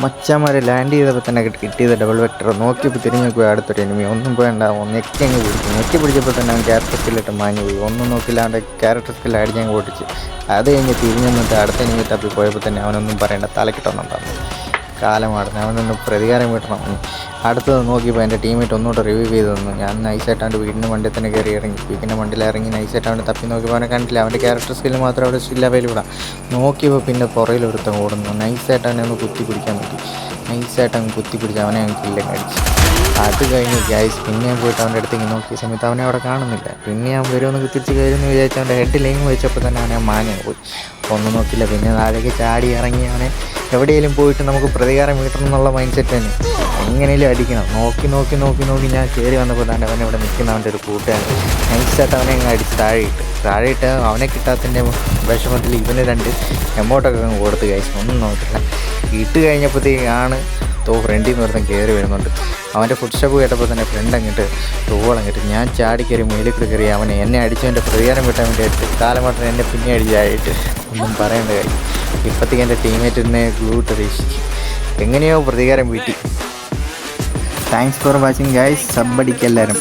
മച്ചാമാരെ ലാൻഡ് ചെയ്തപ്പോൾ തന്നെ കിട്ടി- കിട്ടിയത് ഡബിൾ വെക്ടർ നോക്കിയപ്പോൾ തിരിഞ്ഞു പോയി അടുത്തൊരു എനിമി ഒന്നും പോയണ്ട ഞെക്കി അങ്ങ് പിടിച്ചു. ഞെക്കി പിടിച്ചപ്പോൾ തന്നെ അവൻ ക്യാരക്ടർ സ്കില്ലിട്ട് മാഞ്ഞു പോയി. ഒന്നും നോക്കില്ല അവന്റെ ക്യാരക്ടർ സ്കിൽ അടിച്ച് അങ്ങ് പൊട്ടിച്ച്. അത് കഴിഞ്ഞ് തിരിഞ്ഞ് നിന്നിട്ട് അടുത്ത എനിമി തപ്പി പോയപ്പോൾ തന്നെ അവനൊന്നും പറയണ്ട തലക്കിട്ടൊന്നുണ്ടായിരുന്നു കാലമാടുന്നു അവനൊന്ന് പ്രതികാരം വീട്ടണം അടുത്തത് നോക്കിയപ്പോൾ എന്റെ ടീമേറ്റ് ഒന്നുകൂടെ റിവ്യൂ ചെയ്തു തന്നു. ഞാൻ നൈസായിട്ട് അവന്റെ വീടിന്റെ വണ്ടിയിൽ തന്നെ കയറി ഇറങ്ങി. വീടിന്റെ വണ്ടിയിൽ ഇറങ്ങി നൈസായിട്ട് തപ്പി നോക്കിയപ്പോൾ അവനെ കണ്ടില്ല. അവന്റെ ക്യാരക്ടർ സ്കിൽ മാത്രം അവിടെ സ്റ്റിൽ അവൈലബിളാണ് നോക്കിയപ്പോൾ പിന്നെ പുറയിൽ ഒരുത്തം ഓടുന്നു. നൈസായിട്ട് അവനെ ഒന്ന് കുത്തി പിടിക്കാൻ പറ്റി. നൈസായിട്ട് അങ്ങ് കുത്തി പിടിച്ച് അവനെ അങ്ങ് കില്ലം കഴിച്ചു അത് കഴിഞ്ഞ് ഗ്യാസ് പിന്നെയും പോയിട്ട് അവന്റെ അടുത്തേക്ക് നോക്കിയ സമയത്ത് അവനെ അവിടെ കാണുന്നില്ല. പിന്നെ ഞാൻ വരുമെന്ന് തിരിച്ച് കയറുമെന്ന് വിചാരിച്ച് അവന്റെ ഹെഡ് ലൈൻ വെച്ചപ്പോൾ തന്നെ അവനെ മാഞ്ഞു പോയി. ഒന്നും നോക്കില്ല. പിന്നെ താഴേക്ക് ചാടി ഇറങ്ങിയാണ് എവിടെയെങ്കിലും പോയിട്ട് നമുക്ക് പ്രതികാരം വീട്ടണം എന്നുള്ള മൈൻഡ് സെറ്റ് തന്നെ. എങ്ങനെയും അടിക്കണം. നോക്കി നോക്കി നോക്കി നോക്കി ഞാൻ കയറി വന്നപ്പോൾ തന്നെ അവനെ ഇവിടെ നിൽക്കുന്ന അവന്റെ ഒരു കൂട്ടുകാരൻ. നൈസായിട്ട് അവനെ അങ്ങ് അടിച്ച് താഴെയിട്ട്. താഴെയിട്ട് അവനെ കിട്ടാത്തതിന്റെ വിഷമത്തിൽ ഇവന് രണ്ട് എമൗണ്ടൊക്കെ അങ്ങ് കൊടുത്ത് കഴിച്ചു ഒന്നും നോക്കില്ല ഇട്ട് കഴിഞ്ഞപ്പോഴത്തേക്കാണ് തോ ഫ്രണ്ടിൽ നിന്ന് ഒരുത്തം കയറി വരുന്നുണ്ട്. അവന്റെ ഫുഡ് സ്റ്റെപ്പ് കേട്ടപ്പോൾ തന്നെ ഫ്രണ്ട് അങ്ങോട്ട് തോളം അങ്ങോട്ട് ഞാൻ ചാടി കയറി മേലിൽ കൂടി കയറി അവനെ എന്നെ അടിച്ചവന്റെ പ്രതികാരം കിട്ടാൻ വേണ്ടിയിട്ട് കാലമാട്ടം എന്നെ പിന്നെ അടിച്ചായിട്ട് ഒന്നും പറയേണ്ട കാര്യം. ഇപ്പത്തേക്ക് എന്റെ ടീമേറ്റിനെ ഗ്ലൂട്ട് രക്ഷിച്ചു എങ്ങനെയോ പ്രതികാരം വീട്ടി. Thanks for watching guys sub അടിക്കെല്ലാവരും